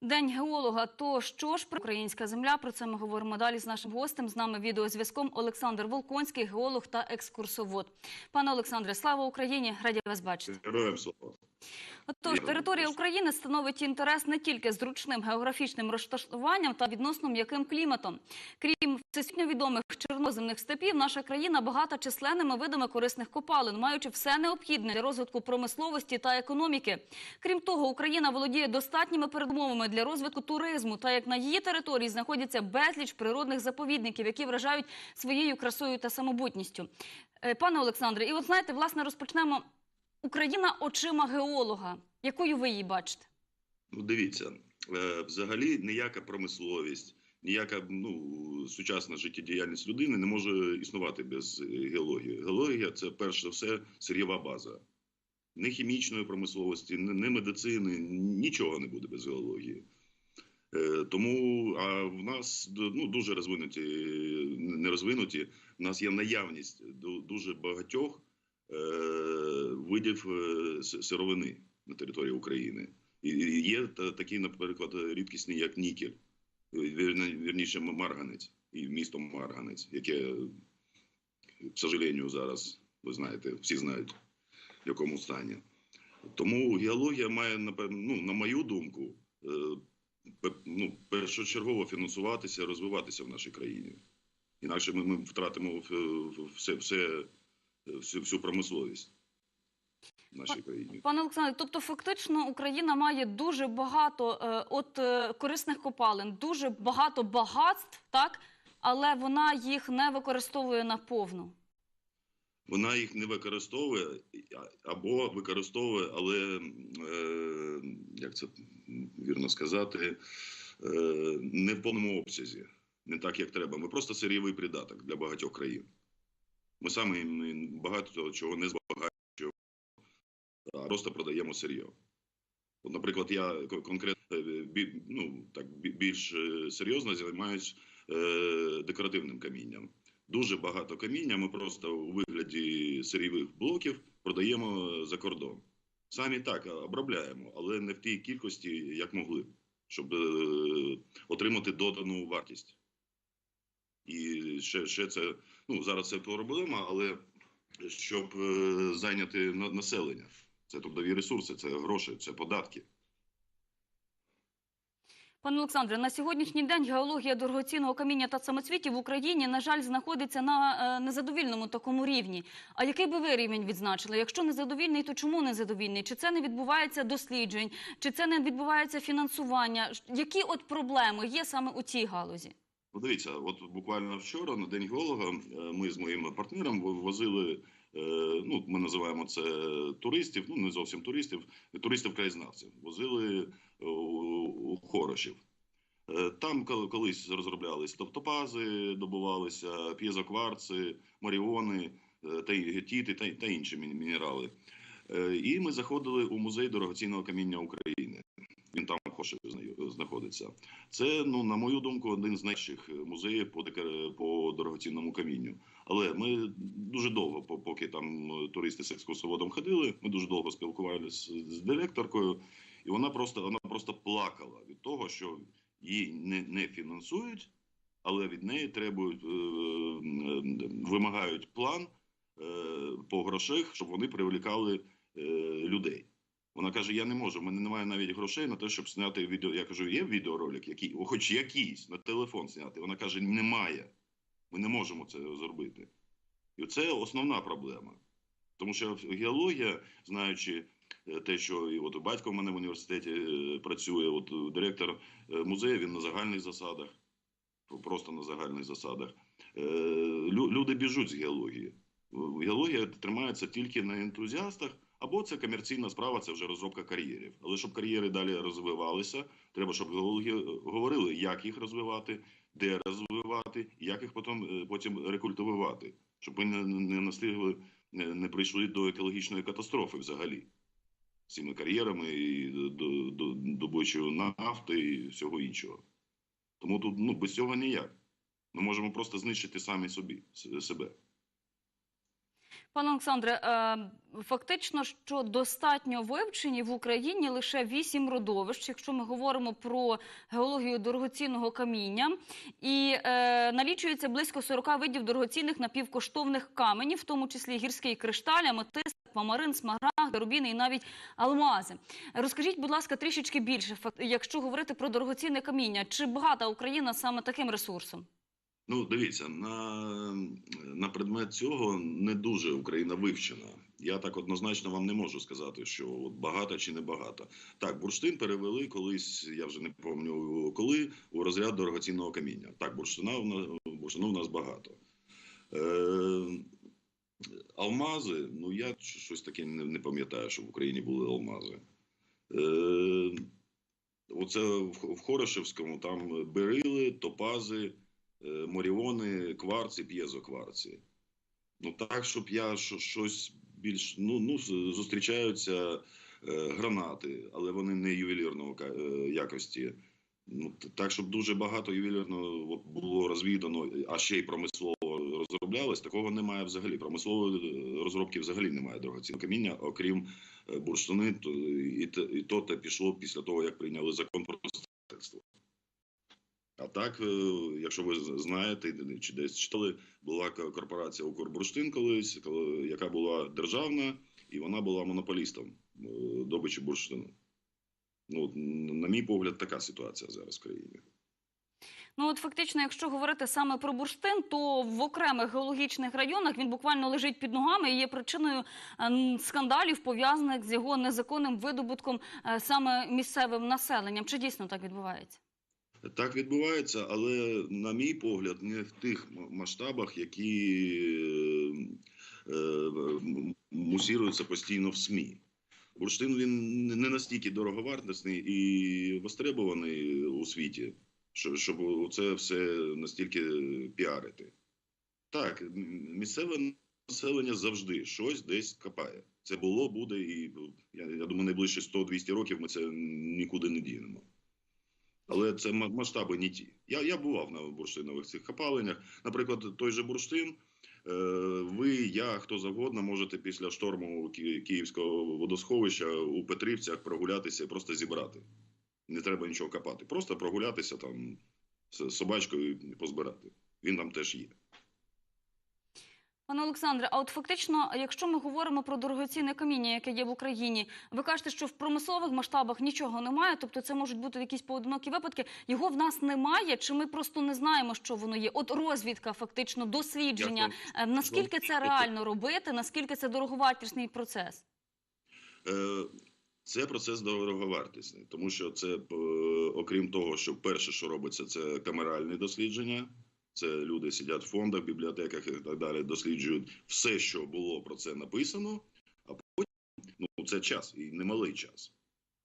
День геолога. То що ж про українська земля? Про це ми говоримо далі з нашим гостем. З нами відеозв'язком Олександр Волконський, геолог та екскурсовод. Пане Олександре, слава Україні! Раді вас бачити. Героям слава. Отож, територія. України становить інтерес не тільки зручним географічним розташуванням та відносно м'яким кліматом. Крім всесвітньо відомих чорноземних степів, наша країна багата численними видами корисних копалин, маючи все необхідне для розвитку промисловості та економіки. Крім того, Україна володіє достатніми передумовами для розвитку туризму, та як на її території знаходяться безліч природних заповідників, які вражають своєю красою та самобутністю. Е, Пане Олександре, і от знаєте, власне, розпочнемо Україна очима геолога. Якою ви її бачите? Ну, дивіться, е, взагалі ніяка промисловість, ніяка ну, сучасна життєдіяльність людини не може існувати без геології. Геологія це перш за все сир'єва база. Ні хімічної промисловості, ні медицини, нічого не буде без геології. Е, Тому а в нас ну, дуже розвинуті, не розвинуті, в нас є наявність ду- дуже багатьох видів е, сировини на території України. І є та- такі, наприклад, рідкісні, як нікель, вірніше марганець і місто Марганець, яке, к сожалению, зараз, ви знаєте, всі знають, в якому стані. Тому геологія має, ну, на мою думку, е, ну, першочергово фінансуватися, розвиватися в нашій країні. Інакше ми, ми втратимо все, все, всю, всю промисловість в нашій країні. Пане Олександре, тобто фактично Україна має дуже багато е, от е, корисних копалин, дуже багато багатств, так? Але вона їх не використовує наповну. Вона їх не використовує або використовує, але е, як це вірно сказати, е, не в повному обсязі, не так як треба. Ми просто сирійовий придаток для багатьох країн. Ми самі багато чого не збагачуємо, а просто продаємо сир'є. От, наприклад, я конкретно е, ну, так, більш е, серйозно займаюся е, декоративним камінням. Дуже багато каміння ми просто у вигляді сирійових блоків продаємо за кордон. Самі так обробляємо, але не в тій кількості, як могли, щоб отримати додану вартість. І ще, ще це ну зараз це проблема, але щоб е, зайняти на- населення, це трудові ресурси, це гроші, це податки. Пане Олександре, на сьогоднішній день геологія дорогоцінного каміння та самоцвітів в Україні, на жаль, знаходиться на е, незадовільному такому рівні. А який би ви рівень відзначили? Якщо незадовільний, то чому незадовільний? Чи це не відбувається досліджень, чи це не відбувається фінансування? Які от проблеми є саме у цій галузі? Ну, дивіться, от буквально вчора на день геолога е, ми з моїм партнером возили. е, Ну, ми називаємо це туристів, ну не зовсім туристів, туристів-краєзнавців. Возили е, у Хорошів. Там кол- колись розроблялись топтопази, добувалися п'єзокварци, маріони, та гетіти та, та інші мінерали. І ми заходили у музей дорогоцінного каміння України. Зна- знаходиться. Це, ну, на мою думку, один з найкращих музеїв по, по дорогоцінному камінню. Але ми дуже довго, по- поки там е, туристи з екскурсоводом ходили, ми дуже довго спілкувалися з, директоркою, і вона просто, вона просто плакала від того, що її не, не фінансують, але від неї требують, е, е, вимагають план по грошах, щоб вони привлікали людей. Вона каже: Я не можу, в мене немає навіть грошей на те, щоб зняти відео. Я кажу, є відеоролик, який, хоч якийсь на телефон зняти. Вона каже: немає. Ми не можемо це зробити. І це основна проблема. Тому що геологія, знаючи е, те, що і от батько в мене в університеті е, працює, от директор е, музею, він на загальних засадах, просто на загальних засадах. Люди біжуть з геології. Геологія тримається тільки на ентузіастах, або це комерційна справа, це вже розробка кар'єрів. Але щоб кар'єри далі розвивалися, треба, щоб геологи говорили, як їх розвивати, де розвивати, як їх потім, е, потім рекультивувати, щоб ми не, не настигли, не, не прийшли до екологічної катастрофи взагалі. З цими кар'єрами і до, до, добичою нафти і всього іншого. Тому тут ну, без цього ніяк. Ми можемо просто знищити самі собі себе. Пане Олександре, е, фактично, що достатньо вивчені в Україні лише вісім родовищ, якщо ми говоримо про геологію дорогоцінного каміння, і е, налічується близько 40 видів дорогоцінних напівкоштовних каменів, в тому числі гірський кришталь, аметист, памарин, смарагд, рубіни і навіть алмази. Розкажіть, будь ласка, трішечки більше, якщо говорити про дорогоцінне каміння, чи багата Україна саме таким ресурсом? Ну, дивіться, на, на предмет цього не дуже Україна вивчена. Я так однозначно вам не можу сказати, що от багато чи не багато. Так, бурштин перевели колись, я вже не пам'ятаю коли, у розряд дорогоцінного каміння. Так, бурштина в нас, бурштину в нас багато. Е, алмази, ну я щось таке не, не пам'ятаю, що в Україні були алмази. Е, оце в, Хорошевському там берили, топази моріони, кварці, п'єзокварці. Ну так, щоб я що- щось більш ну, ну зустрічаються е, гранати, але вони не ювелірного е, якості. Ну так, щоб дуже багато ювелірного було розвідано, а ще й промислово розроблялось, такого немає взагалі. Промислової е, розробки взагалі немає дорогоцінного каміння, окрім е, бурштини, то і, і то те пішло після того, як прийняли закон про строительство. А так, е, якщо ви знаєте чи десь читали, була корпорація Укрбурштин колись, коли- яка була державна, і вона була монополістом е, добичі бурштину. Ну, на мій погляд, така ситуація зараз в країні. Ну от фактично, якщо говорити саме про бурштин, то в окремих геологічних районах він буквально лежить під ногами і є причиною е, скандалів, пов'язаних з його незаконним видобутком саме місцевим населенням. Чи дійсно так відбувається? Так відбувається, але на мій погляд, не в тих масштабах, які е, е, мусіруються постійно в СМІ. Бурштин він не настільки дороговартісний і востребований у світі, щоб це все настільки піарити. Так, місцеве населення завжди щось десь копає. Це було, буде, і я, я думаю, найближчі 100-200 років ми це нікуди не дінемо. Але це масштаби не ті. Я, я бував на бурштинових цих копаленнях. Наприклад, той же бурштин. е, Ви, я, хто завгодно, можете після шторму Київського водосховища у Петрівцях прогулятися і просто зібрати. Не треба нічого копати. Просто прогулятися там з собачкою і позбирати. Він там теж є. Пане Олександре, а от фактично, якщо ми говоримо про дорогоцінне каміння, яке є в Україні, ви кажете, що в промислових масштабах нічого немає, тобто це можуть бути якісь поодинокі випадки. Його в нас немає, чи ми просто не знаємо, що воно є? От розвідка, фактично, дослідження. Я Е, Наскільки це реально робити? Наскільки це дороговартісний процес? Е, Це процес дороговартісний, тому що це, е, окрім того, що перше, що робиться, це камеральні дослідження. Це люди сидять в фондах, бібліотеках і так далі, досліджують все, що було про це написано, а потім ну, це час і немалий час.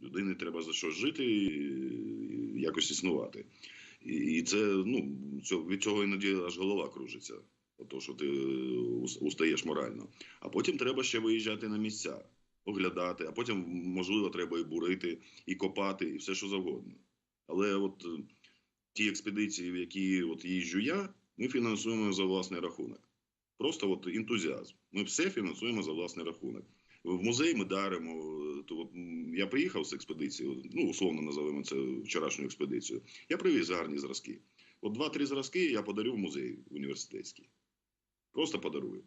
Людині треба за що жити і якось існувати. І, це ну, від цього іноді аж голова кружиться, то що ти е, устаєш морально. А потім треба ще виїжджати на місця оглядати, а потім, можливо, треба і бурити, і копати, і все, що завгодно. Але от е, ті експедиції, в які от їжджу я, ми фінансуємо за власний рахунок. Просто от ентузіазм. Ми все фінансуємо за власний рахунок. В музей ми даримо. То от, я приїхав з експедиції, ну условно називаємо це вчорашню експедицію. Я привіз гарні зразки. От два-три зразки я подарю в музей університетський. Просто подарую.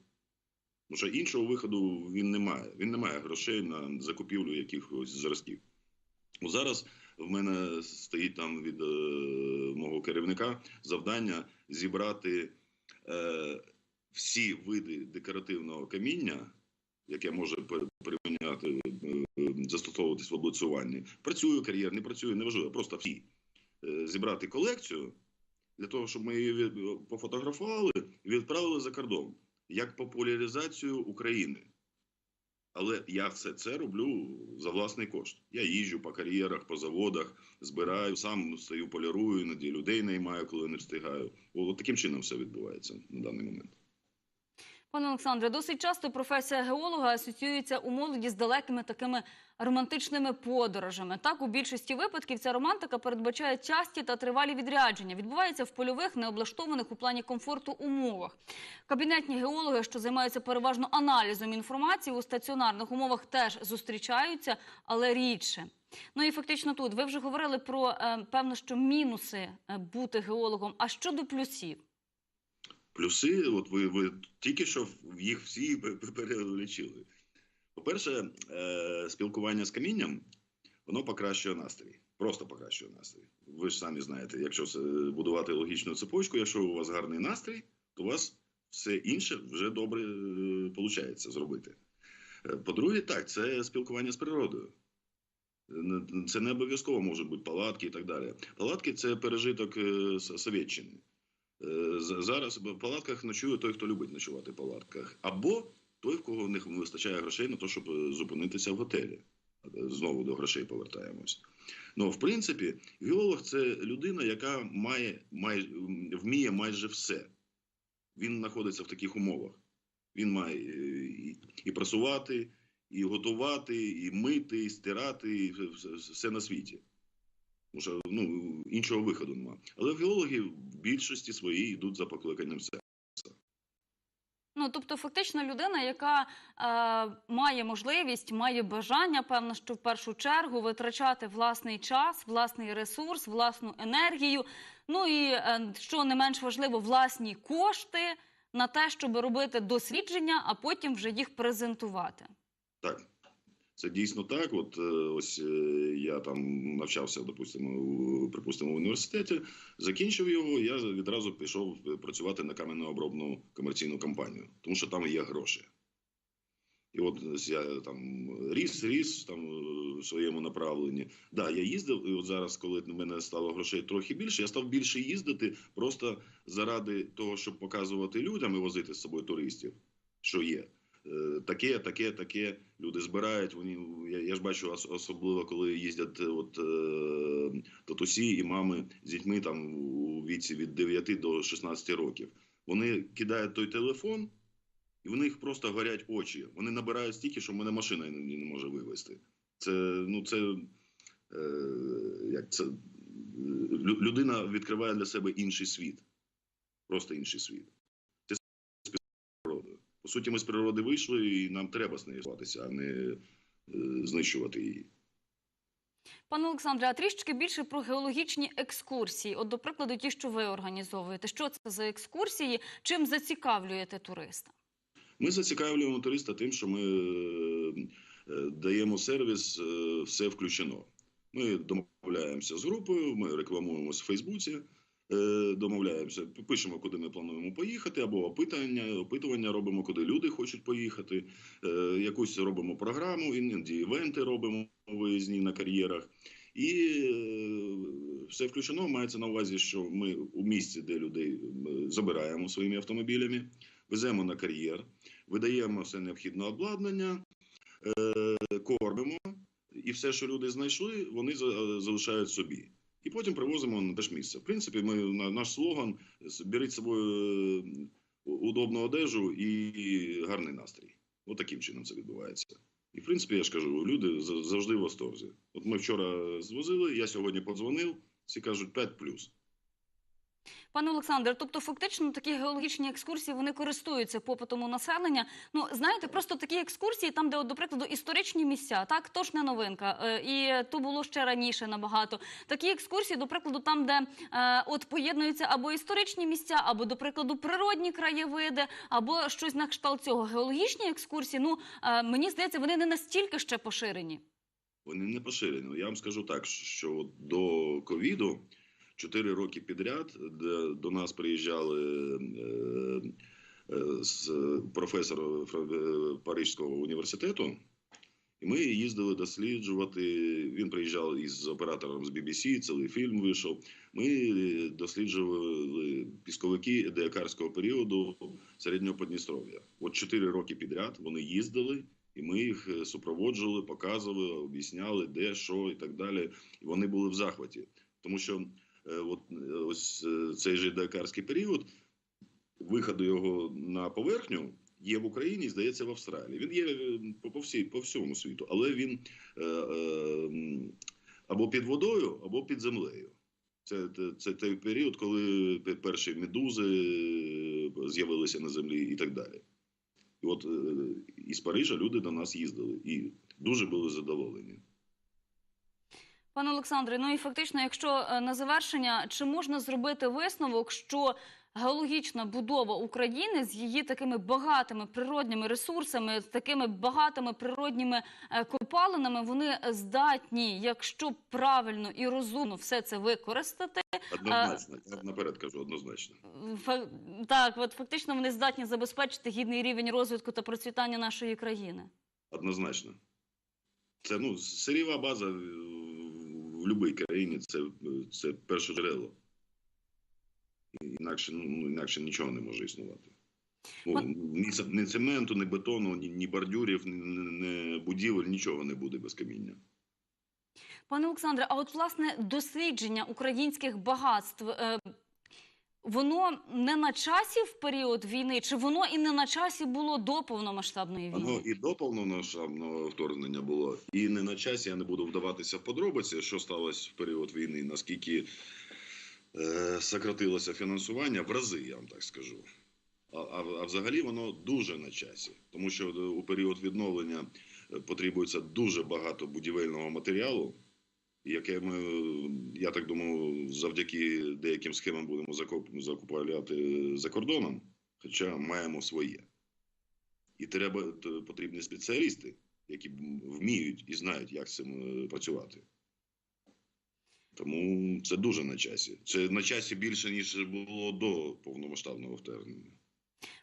Тому що іншого виходу він не має. Він не має грошей на закупівлю якихось зразків. Зараз в мене стоїть там від е, мого керівника завдання зібрати е, всі види декоративного каміння, яке може приміняти, е, застосовуватись в облицюванні. Працюю кар'єр, не працюю, неважливо, просто всі. Е, зібрати колекцію для того, щоб ми її пофотографували і відправили за кордон як популяризацію України. Але я все це роблю за власний кошт. Я їжджу по кар'єрах, по заводах, збираю, сам стою, полірую, іноді людей наймаю, коли не встигаю. От таким чином все відбувається на даний момент. Пане Олександре, досить часто професія геолога асоціюється у молоді з далекими такими романтичними подорожами. Так, у більшості випадків ця романтика передбачає часті та тривалі відрядження. Відбувається в польових, необлаштованих у плані комфорту умовах. Кабінетні геологи, що займаються переважно аналізом інформації, у стаціонарних умовах теж зустрічаються, але рідше. Ну і фактично тут ви вже говорили про е, певно, що мінуси е, бути геологом. А щодо плюсів? Плюси, от ви, ви тільки що їх всі пе- пе- перелічили. По-перше, е, спілкування з камінням воно покращує настрій. Просто покращує настрій. Ви ж самі знаєте, якщо будувати логічну цепочку, якщо у вас гарний настрій, то у вас все інше вже добре виходить зробити. Е, По-друге, так, це спілкування з природою. Е, Це не обов'язково можуть бути палатки і так далі. Палатки це пережиток е, Совєтщини. Е, Зараз в палатках ночує той, хто любить ночувати в палатках, або той, в кого в не вистачає грошей на те, щоб е, зупинитися в готелі. Е, Знову до грошей повертаємось. Ну, в принципі, геолог це людина, яка має, має вміє майже все. Він знаходиться в таких умовах. Він має і, і прасувати, і готувати, і мити, і стирати, і все- все на світі. Тому що ну, іншого виходу немає. Але геологи в більшості своїй йдуть за покликанням серця. Ну, тобто, фактично, людина, яка е, має можливість, має бажання, певно, що в першу чергу витрачати власний час, власний ресурс, власну енергію. Ну і е, що не менш важливо, власні кошти на те, щоб робити дослідження, а потім вже їх презентувати. Так, це дійсно так. От е, ось е, я там навчався, допустимо, припустимо, в університеті, закінчив його. Я відразу пішов працювати на кам'янообробну комерційну компанію, тому що там є гроші. І от я там ріс, ріс там е, в своєму направленні. Да, я їздив, і от зараз, коли в мене стало грошей трохи більше, я став більше їздити просто заради того, щоб показувати людям і возити з собою туристів, що є. Е, Таке, таке, таке. Люди збирають. Вони я, я ж бачу, особливо коли їздять е, от е, татусі і мами з дітьми там у віці від 9 до 16 років. Вони кидають той телефон, і в них просто горять очі. Вони набирають стільки, що мене машина не, може вивезти. Це ну це е, як це людина відкриває для себе інший світ. Просто інший світ. Це з природою. По суті, ми з природи вийшли, і нам треба з нею зватися, а не е, знищувати її. Пане Олександре, а трішки більше про геологічні екскурсії. От, до прикладу, ті, що ви організовуєте. Що це за екскурсії? Чим зацікавлюєте туриста? Ми зацікавлюємо туриста тим, що ми е, е, даємо сервіс, все включено. Ми домовляємося з групою, ми рекламуємося в Фейсбуці, домовляємося, пишемо, куди ми плануємо поїхати, або опитання, опитування робимо, куди люди хочуть поїхати. Е, Якусь робимо програму, іноді івенти робимо виїзні на кар'єрах. І е, все включено мається на увазі, що ми у місці, де людей е, забираємо своїми автомобілями, веземо на кар'єр, видаємо все необхідне обладнання, е, кормимо, і все, що люди знайшли, вони за- залишають собі. І потім привозимо на те ж місце. В принципі, ми наш слоган беріть з собою е, удобну одежу і гарний настрій. От таким чином це відбувається. І в принципі, я ж кажу, люди завжди в восторзі. От ми вчора звозили, я сьогодні подзвонив, всі кажуть 5 плюс. Пане Олександре, тобто фактично такі геологічні екскурсії вони користуються попитом у населення. Ну знаєте, просто такі екскурсії, там, де, до прикладу, історичні місця, так то ж не новинка, е, і то було ще раніше набагато. Такі екскурсії, до прикладу, там, де е, от поєднуються або історичні місця, або, до прикладу, природні краєвиди, або щось на кшталт цього. Геологічні екскурсії, ну е, мені здається, вони не настільки ще поширені. Вони не поширені. Я вам скажу так, що до ковіду чотири роки підряд де до нас приїжджали е, е, з професора е, Паризького університету, і ми їздили досліджувати. Він приїжджав із оператором з BBC, цілий фільм вийшов. Ми досліджували пісковики деякарського періоду середнього Подністров'я. От чотири роки підряд вони їздили. І ми їх супроводжували, показували, об'ясняли, де, що і так далі. І вони були в захваті. Тому що от, е, ось е, цей же дакарський період, виходу його на поверхню є в Україні, здається, в Австралії. Він є е, по, всій, по всьому світу, але він е, е, або під водою, або під землею. Це, це, це той період, коли перші медузи е, з'явилися на землі і так далі. І от е, із Парижа люди до нас їздили і дуже були задоволені. Пане Олександре, ну і фактично, якщо е, на завершення, чи можна зробити висновок, що геологічна будова України з її такими багатими природніми ресурсами, з такими багатими природніми е, копалинами, вони здатні, якщо правильно і розумно все це використати, Однозначно, я наперед кажу, однозначно. так, от фактично вони здатні забезпечити гідний рівень розвитку та процвітання нашої країни. Однозначно. Це ну, сиріва база в будь-якій країні це, це перше джерело. Інакше, ну, інакше нічого не може існувати. Ну, ні, ні цементу, ні бетону, ні, ні бордюрів, ні, ні, ні будівель, нічого не буде без каміння. Пане Олександре, а от власне дослідження українських багатств. Воно не на часі в період війни, чи воно і не на часі було до повномасштабної війни? Воно і до повномасштабного вторгнення було, і не на часі. Я не буду вдаватися в подробиці, що сталося в період війни, наскільки е, сократилося фінансування в рази, я вам так скажу. А, а, а взагалі воно дуже на часі, тому що е, у період відновлення е, потребується дуже багато будівельного матеріалу, яке ми, я так думаю, завдяки деяким схемам будемо закуп, закупляти за кордоном, хоча маємо своє. І треба потрібні спеціалісти, які вміють і знають, як з цим е, працювати. Тому це дуже на часі. Це на часі більше, ніж було до повномасштабного вторгнення.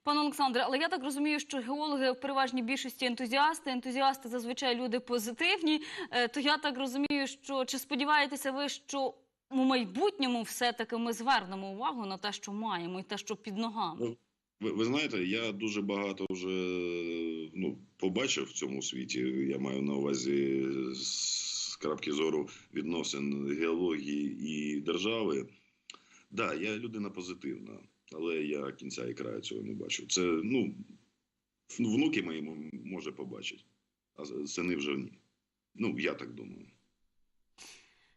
Пане Олександре, але я так розумію, що геологи в переважній більшості ентузіасти. Ентузіасти зазвичай люди позитивні. Е, То я так розумію, що чи сподіваєтеся ви, що у майбутньому все-таки ми звернемо увагу на те, що маємо, і те, що під ногами? Ну, Ви, ви знаєте, я дуже багато вже ну, побачив в цьому світі. Я маю на увазі з крапки зору відносин геології і держави. Так, да, я людина позитивна, але я кінця і краю цього не бачу. Це ну, внуки мої може побачать, а сини вже ні. Ну, я так думаю.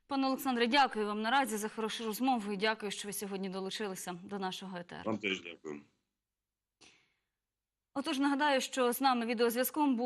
Пане Олександре, дякую вам наразі за хорошу розмову і дякую, що ви сьогодні долучилися до нашого етеру. Вам теж дякую. Отож, нагадаю, що з нами відеозв'язком був